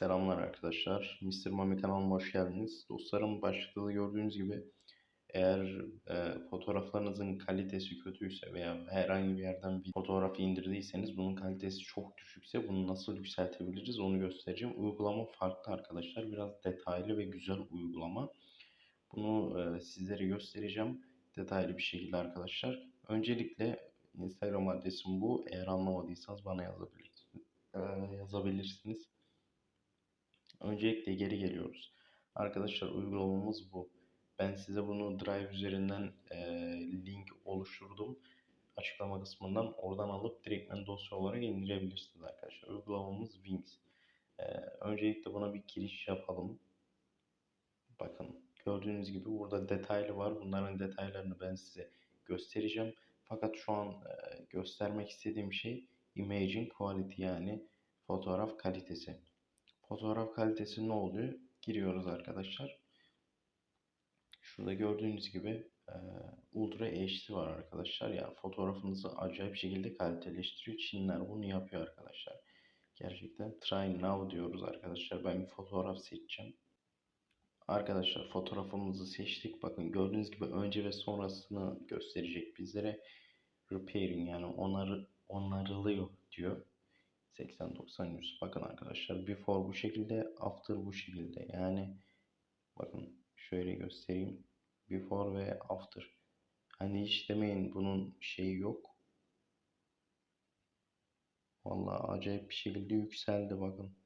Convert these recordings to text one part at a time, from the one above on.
Selamlar arkadaşlar. Mr. Mami kanalıma hoş geldiniz. Dostlarım başlıkta gördüğünüz gibi eğer e, fotoğraflarınızın kalitesi kötüyse veya herhangi bir yerden bir fotoğrafı indirdiyseniz bunun kalitesi çok düşükse bunu nasıl yükseltebiliriz onu göstereceğim. Uygulama farklı arkadaşlar. Biraz detaylı ve güzel uygulama. Bunu e, sizlere göstereceğim detaylı bir şekilde arkadaşlar. Öncelikle Instagram adresim bu. Eğer anlamadıysanız bana yazabilirsiniz. E, yazabilirsiniz. Öncelikle geri geliyoruz. Arkadaşlar uygulamamız bu. Ben size bunu Drive üzerinden e, link oluşturdum. Açıklama kısmından oradan alıp direktmen dosya olarak indirebilirsiniz arkadaşlar. Uygulamamız Wings. E, öncelikle buna bir giriş yapalım. Bakın gördüğünüz gibi burada detaylı var. Bunların detaylarını ben size göstereceğim. Fakat şu an e, göstermek istediğim şey imaging quality yani fotoğraf kalitesi. Fotoğraf kalitesi ne oluyor? Giriyoruz arkadaşlar. Şurada gördüğünüz gibi e, Ultra HD var arkadaşlar. Yani fotoğrafınızı acayip şekilde kaliteleştiriyor. Çinler bunu yapıyor arkadaşlar. Gerçekten try now diyoruz arkadaşlar. Ben bir fotoğraf seçeceğim. Arkadaşlar fotoğrafımızı seçtik. Bakın gördüğünüz gibi önce ve sonrasını gösterecek bizlere. Repairing yani onar, onarılıyor diyor. 80 90 100. Bakın arkadaşlar before bu şekilde, after bu şekilde. Yani bakın şöyle göstereyim. Before ve after. Hani hiç demeyin bunun şeyi yok. Vallahi acayip bir şekilde yükseldi bakın.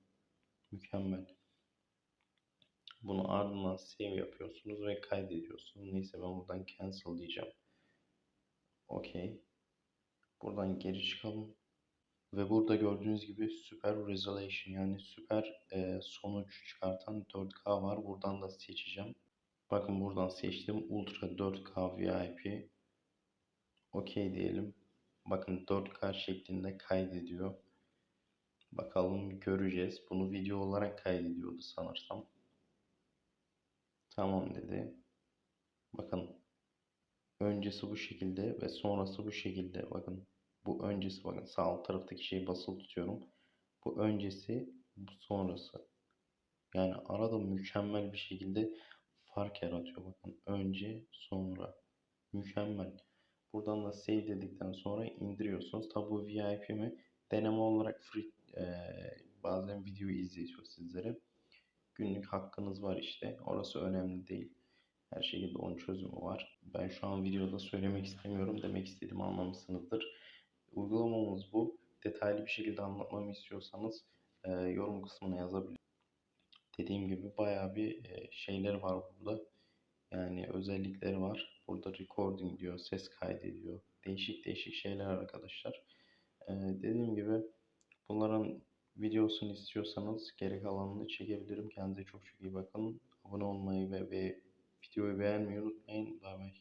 Mükemmel. Bunu ardından save yapıyorsunuz ve kaydediyorsunuz. Neyse ben buradan cancel diyeceğim. Okey. Buradan geri çıkalım. Ve burada gördüğünüz gibi süper resolution yani süper e, sonuç çıkartan 4K var. Buradan da seçeceğim. Bakın buradan seçtim. Ultra 4K VIP. Okey diyelim. Bakın 4K şeklinde kaydediyor. Bakalım göreceğiz. Bunu video olarak kaydediyordu sanırsam. Tamam dedi. Bakın. Öncesi bu şekilde ve sonrası bu şekilde. Bakın. Bu öncesi bakın sağ alt taraftaki şeyi basılı tutuyorum. Bu öncesi, bu sonrası. Yani arada mükemmel bir şekilde fark yaratıyor bakın. Önce, sonra. Mükemmel. Buradan da save dedikten sonra indiriyorsunuz. Tabi bu VIP mi? Deneme olarak free e, bazen videoyu izletiyor sizlere. Günlük hakkınız var işte. Orası önemli değil. Her şekilde onun çözümü var. Ben şu an videoda söylemek istemiyorum. Demek istediğimi anlamışsınızdır. Uygulamamız bu. Detaylı bir şekilde anlatmamı istiyorsanız e, yorum kısmına yazabilirsiniz. Dediğim gibi bayağı bir e, şeyler var burada. Yani özellikleri var. Burada recording diyor, ses kaydediyor. Değişik değişik şeyler arkadaşlar. E, dediğim gibi bunların videosunu istiyorsanız geri kalanını çekebilirim. Kendinize çok çok iyi bakın. Abone olmayı ve, ve videoyu beğenmeyi unutmayın. Bay bay.